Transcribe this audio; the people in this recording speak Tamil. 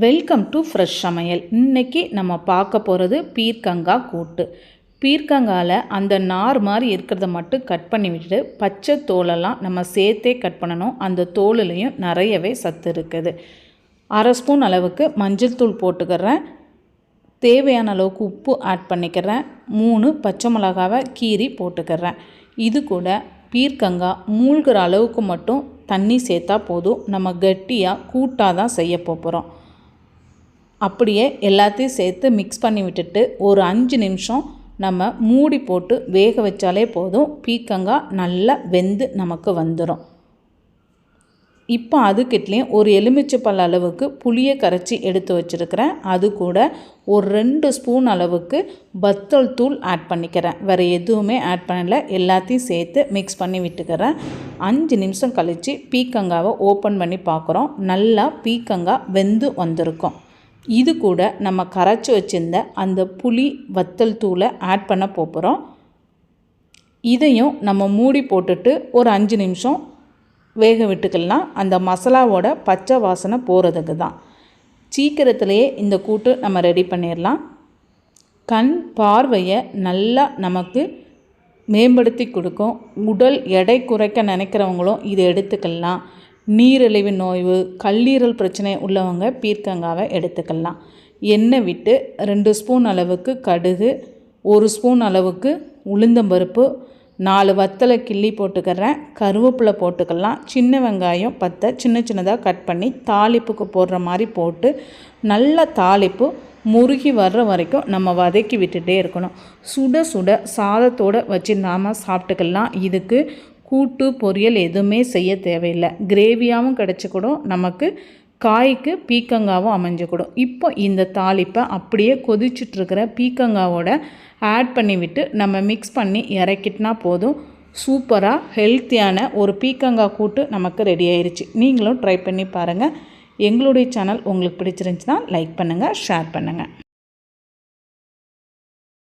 வெல்கம் டு ஃப்ரெஷ் சமையல். இன்னைக்கு நம்ம பார்க்க போகிறது பீர்க்கங்காய் கூட்டு. பீர்க்கங்காயில் அந்த நார் மாதிரி இருக்கிறத மட்டும் கட் பண்ணி விட்டுட்டு பச்சை தோலெல்லாம் நம்ம சேர்த்தே கட் பண்ணணும். அந்த தோலுலேயும் நிறையவே சத்து இருக்குது. அரை ஸ்பூன் அளவுக்கு மஞ்சள் தூள் போட்டுக்கிறேன். தேவையான அளவுக்கு உப்பு ஆட் பண்ணிக்கிறேன். மூணு பச்சை மிளகாவை கீரி போட்டுக்கிறேன். இது கூட பீர்க்கங்காய் மூழ்கிற அளவுக்கு மட்டும் தண்ணி சேர்த்தா போதும். நம்ம கட்டியாக கூட்டாக தான் செய்ய போகிறோம் அப்படியே எல்லாத்தையும் சேர்த்து மிக்ஸ் பண்ணி விட்டுட்டு ஒரு அஞ்சு நிமிஷம் நம்ம மூடி போட்டு வேக வச்சாலே போதும். பீக்கங்காய் நல்லா வெந்து நமக்கு வந்துடும் இப்போ அதுக்கிட்லேயும் ஒரு எலுமிச்சைப்பல் அளவுக்கு புளியை கரைச்சி எடுத்து வச்சுருக்கிறேன். அது கூட ஒரு ரெண்டு ஸ்பூன் அளவுக்கு பத்தல் தூள் ஆட் பண்ணிக்கிறேன். வேறு எதுவுமே ஆட் பண்ணலை. எல்லாத்தையும் சேர்த்து மிக்ஸ் பண்ணி விட்டுக்கிறேன். அஞ்சு நிமிஷம் கழித்து பீக்கங்காவை ஓப்பன் பண்ணி பார்க்குறோம். நல்லா பீக்கங்காய் வெந்து வந்திருக்கும். இது கூட நம்ம கரைச்சி வச்சுருந்த அந்த புளி வத்தல் தூளை ஆட் பண்ண போகிறோம் இதையும் நம்ம மூடி போட்டுட்டு ஒரு அஞ்சு நிமிஷம் வேக விட்டுக்கலாம். அந்த மசாலாவோட பச்சை வாசனை போகிறதுக்கு தான். சீக்கிரத்துலேயே இந்த கூட்டு நம்ம ரெடி பண்ணிடலாம் கண் பார்வையை நல்லா நமக்கு மேம்படுத்தி கொடுக்கும். உடல் எடை குறைக்க நினைக்கிறவங்களும் இதை எடுத்துக்கலாம். நீரிழிவு நோய்வு கல்லீரல் பிரச்சனை உள்ளவங்க பீர்க்கங்காவை எடுத்துக்கலாம். எண்ணெய் விட்டு ரெண்டு ஸ்பூன் அளவுக்கு கடுகு ஒரு ஸ்பூன் அளவுக்கு உளுந்தம்பருப்பு நாலு வத்தலை கிள்ளி போட்டுக்கிறேன். கருவேப்பிலை போட்டுக்கலாம். சின்ன வெங்காயம் பத்தை சின்ன சின்னதாக கட் பண்ணி தாளிப்புக்கு போடுற மாதிரி போட்டு நல்ல தாளிப்பு முருகி வர்ற வரைக்கும் நம்ம வதக்கி விட்டுட்டே இருக்கணும். சுட சுட சாதத்தோடு வச்சு நாம் சாப்பிட்டுக்கலாம். இதுக்கு கூட்டு பொரியல் எதுவுமே செய்ய தேவையில்லை. கிரேவியாகவும் கிடச்சிக்கூடும். நமக்கு காய்க்கு பீக்கங்காவும் அமைஞ்சுக்கூடும். இப்போ இந்த தாளிப்பை அப்படியே கொதிச்சுட்ருக்கிற பீக்கங்காவோட ஆட் பண்ணிவிட்டு நம்ம மிக்ஸ் பண்ணி இறக்கிட்டினா போதும். சூப்பராக ஹெல்த்தியான ஒரு பீக்கங்காய் கூட்டு நமக்கு ரெடி ஆயிடுச்சு நீங்களும் ட்ரை பண்ணி பாருங்கள் எங்களுடைய சேனல் உங்களுக்கு பிடிச்சிருந்துச்சுன்னா லைக் பண்ணுங்கள் ஷேர் பண்ணுங்கள்